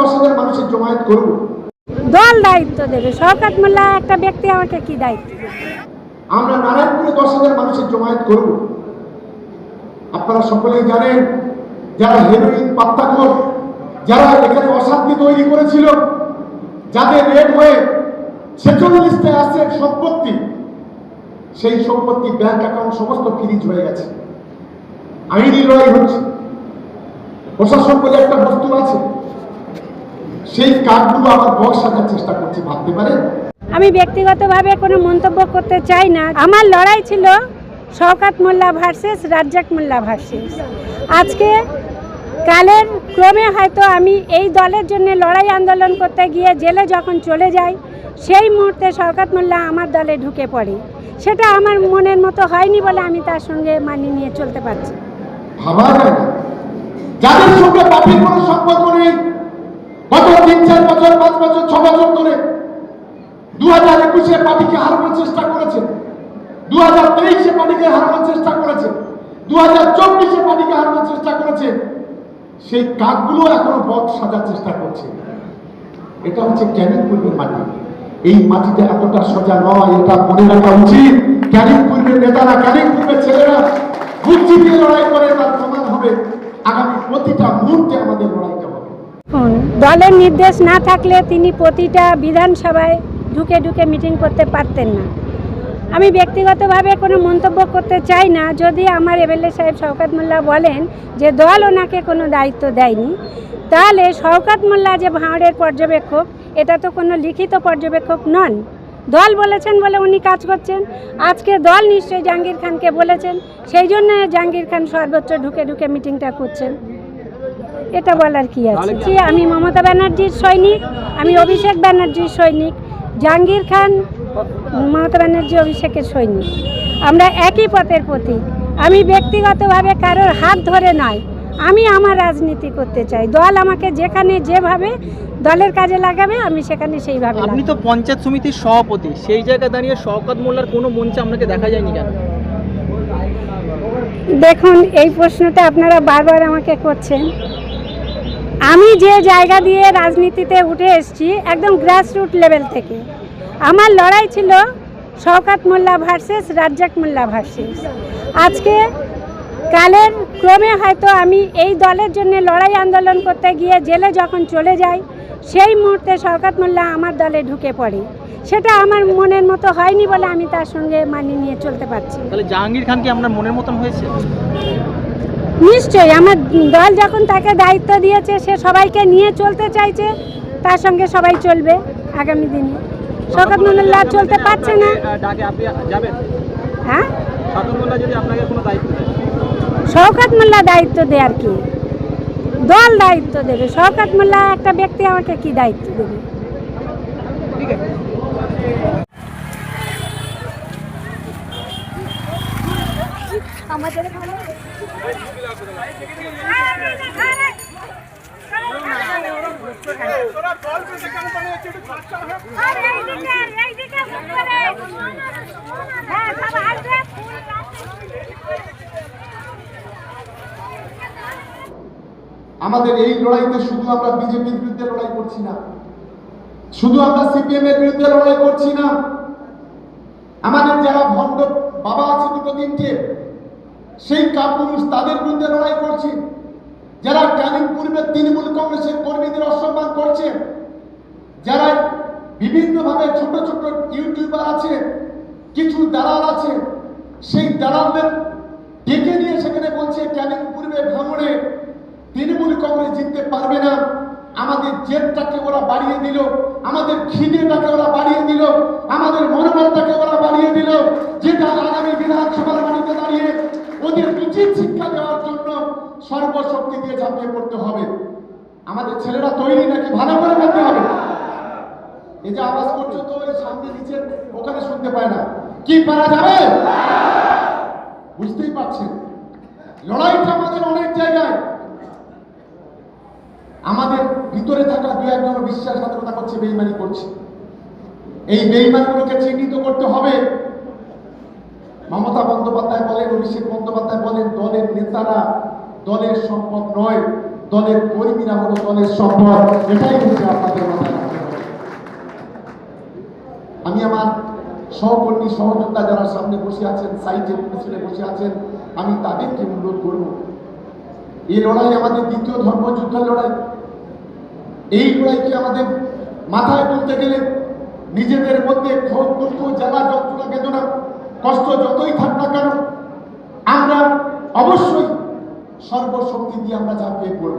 দশ হাজার মানুষের জমায়েত করব। দল দায়িত্ব দেবে শওকত মোল্লা একটা ব্যক্তি আমাকে কি দায়িত্ব আমরা নারায়ণপুরে দশ হাজার মানুষের জমায়েত করব। আপনারা সকলেই জানেন যারা হেরোইন পাত্তাখোর যারা এখানে অশান্তি তৈরি করেছিল যাদের রেড হয়ে ছেচল্লিশটায় আছে সম্পত্তি সেই সম্পত্তি ব্যাংক অ্যাকাউন্ট সমস্ত ফ্রিজ হয়ে গেছে। আইনি লড়াই হচ্ছে। প্রশাসন বলে একটা বস্তু আছে সেই কার্ডগুলো আবার বক্স সাজার চেষ্টা করছে ভাবতে পারেন আমি ব্যক্তিগতভাবে কোনো মন্তব্য করতে চাই না। আমার লড়াই ছিল শওকাত মোল্লা ভার্সেস রাজ্জাক মোল্লা ভার্সেস আজকে কালের ক্রমে হয়তো আমি এই দলের জন্য লড়াই আন্দোলন করতে গিয়ে জেলে যখন চলে যাই সেই মুহূর্তে শওকাত মোল্লা আমার দলে ঢুকে পড়ে। সেটা আমার মনের মতো হয়নি বলে আমি তার সঙ্গে মানিয়ে নিয়ে চলতে পারছি। যাদের সঙ্গে কোনো সম্পর্ক নেই বছর, পাঁচ বছর, ছ বছর ধরে দু হাজার একুশে পার্টিকে হারানোর চেষ্টা করেছে। দু হাজার তেইশে পার্টিকে হারানোর চেষ্টা করেছে। দু হাজার চব্বিশে পার্টিকে হারানোর চেষ্টা করেছে। সেই কাকগুলো এখনও বক্স সাজার চেষ্টা করছে। এটা হচ্ছে ক্যানিং পূর্বের মাটি। এই মাটিটা এতটা সোজা নয়, এটা মনে রাখা উচিত। ক্যানিং পূর্বের নেতারা, ক্যানিং পূর্বের ছেলেরা বুক চিপিয়ে লড়াই করে তার প্রমাণ হবে। আগামী প্রতিটা মুহূর্তে আমাদের লড়াইটা দলের নির্দেশ না থাকলে তিনি প্রতিটা বিধানসভায় ঢুকে ঢুকে মিটিং করতে পারতেন না। আমি ব্যক্তিগতভাবে কোনো মন্তব্য করতে চাই না। যদি আমার এমএলএ সাহেব শওকাত মোল্লা বলেন যে দল ওনাকে কোনো দায়িত্ব দেয়নি, তাহলে শওকাত মোল্লা যে ভাঁড়ের পর্যবেক্ষক, এটা তো কোনো লিখিত পর্যবেক্ষক নন। দল বলেছেন বলে উনি কাজ করছেন। আজকে দল নিশ্চয়ই জাহাঙ্গীর খানকে বলেছেন। সেই জন্য জাহাঙ্গীর খান সর্বোচ্চ ঢুকে ঢুকে মিটিংটা করছেন। এটা বলার কি আছে? জি, আমি মমতা ব্যানার্জির সৈনিক আমি অভিষেক ব্যানার্জির সৈনিক জাহাঙ্গীর খান মমতা ব্যানার্জি অভিষেকের সৈনিক। আমরা একই পথের প্রতীক। আমি ব্যক্তিগতভাবে কারোর হাত ধরে নয়। আমি আমার রাজনীতি করতে চাই। দল আমাকে যেখানে যেভাবে দলের কাজে লাগাবে আমি সেখানে সেইভাবে আপনি তো পঞ্চায়েত সমিতির সভাপতি। সেই জায়গায় দাঁড়িয়ে শওকত মোল্লার কোনো মঞ্চে আপনাকে দেখা যায়নি কেন? দেখুন এই প্রশ্নটা আপনারা বারবার আমাকে করছেন। আমি যে জায়গা দিয়ে রাজনীতিতে উঠে এসেছি একদম গ্রাসরুট লেভেল থেকে। আমার লড়াই ছিল শওকাত মোল্লা ভার্সেস রাজ্জাক মোল্লা ভার্সেস আজকে কালের ক্রমে হয়তো আমি এই দলের জন্য লড়াই আন্দোলন করতে গিয়ে জেলে যখন চলে যাই, সেই মুহূর্তে শওকাত মোল্লা আমার দলে ঢুকে পড়ে। সেটা আমার মনের মতো হয়নি বলে আমি তার সঙ্গে মানিয়ে নিয়ে চলতে পারছি। জাহাঙ্গীর খান কি আপনার মনের মতন হয়েছে? নিশ্চয়ই, আমার দল যখন তাকে দায়িত্ব দিয়েছে, সে সবাইকে নিয়ে চলতে চাইছে, তার সঙ্গে সবাই চলবে আগামী দিনে। শওকত মোল্লা চলতে পারছে না। হ্যাঁ? শওকত মোল্লা দায়িত্ব দেয় আর কি। দল দায়িত্ব দেবে। শওকত মোল্লা একটা ব্যক্তি আমাকে কি দায়িত্ব দেবে? ঠিক আছে আমাদের এই লড়াইতে শুধু আমরা বিজেপির বিরুদ্ধে লড়াই করছি না। শুধু আমরা সিপিএম এর বিরুদ্ধে লড়াই করছি না। আমাদের যারা ভণ্ড বাবা আছে দুটো তিনটে সেই কাপুরুষ তাদের বিরুদ্ধে লড়াই করছে। যারা ক্যানিং পূর্বের তৃণমূল কংগ্রেসের কর্মীদের অসম্মান করছে। যারা বিভিন্নভাবে ছোট ছোট ইউটিউবার আছে, কিছু দালাল আছে, সেই দালালদের ডেকে নিয়ে সেখানে বলছে ক্যানিং পূর্বে ভাঙড়ে। তৃণমূল কংগ্রেস জিততে পারবে না। আমাদের জেদটাকে ওরা বাড়িয়ে দিল। আমাদের খিদেটাকে ওরা বাড়িয়ে দিল। আমাদের মনোবলটাকে ওরা বাড়িয়ে দিল। যেটা আগামী বিধানসভার দাঁড়িয়ে ওদের উচিত শিক্ষা দেওয়ার জন্য সর্বশক্তি দিয়ে ঝাঁপিয়ে পড়তে হবে। আমাদের ছেলেরা তৈরি নাকি ভালো করে বলতে হবে? এই যে আওয়াজ করছ তো ওই সামনে নিচে, ওখানে শুনতে পায় না। কি পারা যাবে? বুঝতেই পারছেন। লড়াইটা আমাদের অনেক জায়গায়। আমাদের ভিতরে থাকা দু একজন বিশ্বাসঘাতকতা করছে, বেইমানি করছে। এই বেইমানগুলোকে চিহ্নিত করতে হবে। মমতা বন্দ্যোপাধ্যায় বলেন, অভিষেক বন্দ্যোপাধ্যায় বলেন, দলের নেতারা দলের সম্পদ নয়, দলের কর্মীরা হলো দলের সম্পদ। এটাই হচ্ছে আপনাদের মাথায় আমি আমার সহকর্মী, সহযোদ্ধা যারা সামনে বসে আছেন সাইডে পিছনে বসে আছেন, আমি তাদেরকে অনুরোধ করব। এই লড়াই আমাদের দ্বিতীয় ধর্মযুদ্ধের লড়াই। এই লড়াইকে আমাদের মাথায় তুলতে গেলে নিজেদের মধ্যে ক্ষোভ, দুঃখ, জ্বালা, যন্ত্রণা, বেদনা কষ্ট যতই থাক না কেন, আমরা অবশ্যই সর্বশক্তি দিয়ে আমরা ঝাঁপিয়ে পড়ব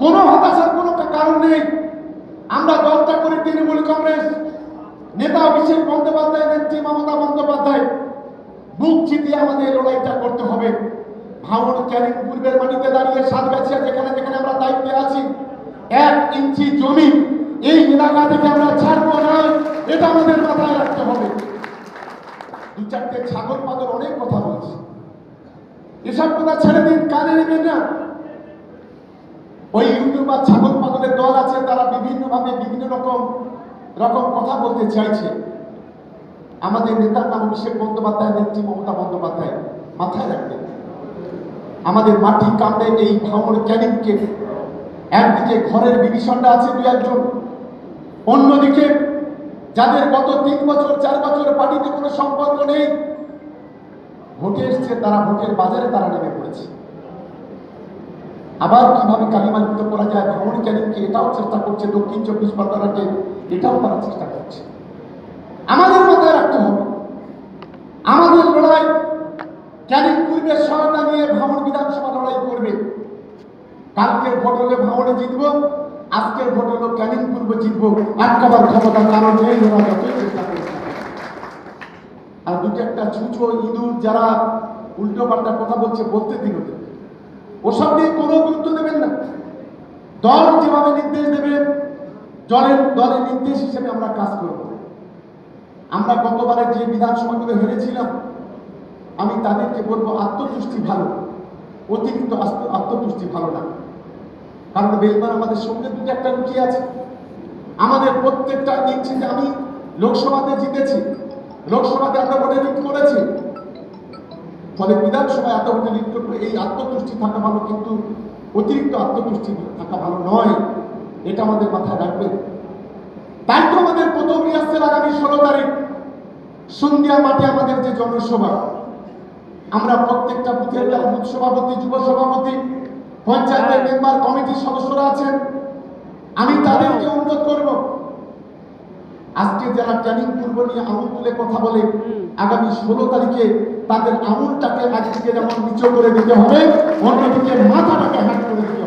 কোনো হতাশার কোনো কারণ নেই। আমরা দলটা করে তৃণমূল কংগ্রেস, নেতা অভিষেক বন্দ্যোপাধ্যায়, নেত্রী মমতা বন্দ্যোপাধ্যায় বুক চিতিয়ে আমাদের লড়াইটা করতে হবে। ভাঙড় ক্যানিং পূর্বের মাটিতে দাঁড়িয়ে সাত সাতগাছিয়া যেখানে যেখানে আমরা দায়িত্বে আছি, এক ইঞ্চি জমি, এই এলাকা থেকে আমরা ছাড়বো না। এটা আমাদের মাথায় রাখতে হবে। চারটে ছাগল পাগল অনেক কথা বলছে। এসব কথা ছেড়ে দিন, কানে নেবেন না। ওই ইউটিউবার ছাগল পাগলের দল আছে, তারা বিভিন্নভাবে বিভিন্ন রকম রকম কথা বলতে চাইছে। আমাদের নেতার নাম অভিষেক বন্দ্যোপাধ্যায়, নেত্রী মমতা বন্দ্যোপাধ্যায়, মাথায় রাখবেন। আমাদের মাটি কামড়ে এই ভাঙড় ক্যানিংকে। একদিকে ঘরের বিভীষণটা আছে দু একজন, অন্যদিকে যাদের গত তিন বছর, চার বছর পার্টিতে কোনো সম্পর্ক নেই, ভোটে এসছে, তারা ভোটের বাজারে তারা নেমে পড়েছে। আবার কীভাবে কালিমালিত করা যায় ভাঙড় ক্যানিংকে এটাও চেষ্টা করছে, দক্ষিণ চব্বিশ পরগনাকে এটাও তারা চেষ্টা করছে। আমাদের মাথায় রাখতে হবে, আমাদের লড়াই ক্যানিং পূর্বের সহায়তা নিয়ে ভাঙড় বিধানসভা লড়াই করবে। কালকের ভোট হলে ভাঙড়ে জিতব আজকের ভোট হলো ক্যানিং পূর্বে জিতব। আটকাবার ক্ষমতা কারণ নেই ওরা যতই আর দুটো একটা ছুঁচো ইঁদুর যারা উল্টো পাল্টা কথা বলছে, বলতে দিন ওদের ওসব নিয়ে কোনো গুরুত্ব দেবেন না। দল যেভাবে নির্দেশ দেবে, দলের দলের নির্দেশ হিসেবে আমরা কাজ করব। আমরা গতবারে যে বিধানসভাগুলো হেরেছিলাম, আমি তাদেরকে বলব আত্মতুষ্টি ভালো। অতিরিক্ত আত্ম- আত্মতুষ্টি ভালো না। কারণ বেলবার আমাদের সঙ্গে দুটো একটা রুচি আছে। আমাদের প্রত্যেকটা ইঞ্চিতে আমি লোকসভাতে জিতেছি। লোকসভাতে এত ভোটে লিড করেছি। ফলে বিধানসভায় এত ভোটে লিড করব এই আত্মতুষ্টি থাকা ভালো কিন্তু অতিরিক্ত আত্মতুষ্টি থাকা ভালো নয়। এটা আমাদের মাথায় রাখবেন। তাই তো আমাদের প্রথম রিহার্সেল আগামী ষোলো তারিখ। সন্ধ্যা মাঠে আমাদের যে জনসভা, আমরা প্রত্যেকটা বুথের বুথ সভাপতি যুব সভাপতি পঞ্চায়েতের মেম্বার কমিটির সদস্যরা আছেন। আমি তাদেরকে অনুরোধ করব আজকে যারা ট্যানিং পূর্ব নিয়ে আঙুল তুলে কথা বলে আগামী ষোলো তারিখে তাদের আঙুলটাকে একদিকে যেমন নিচু করে দিতে হবে অন্যদিকে মাথাটাকে হ্যাট করে দিতে হবে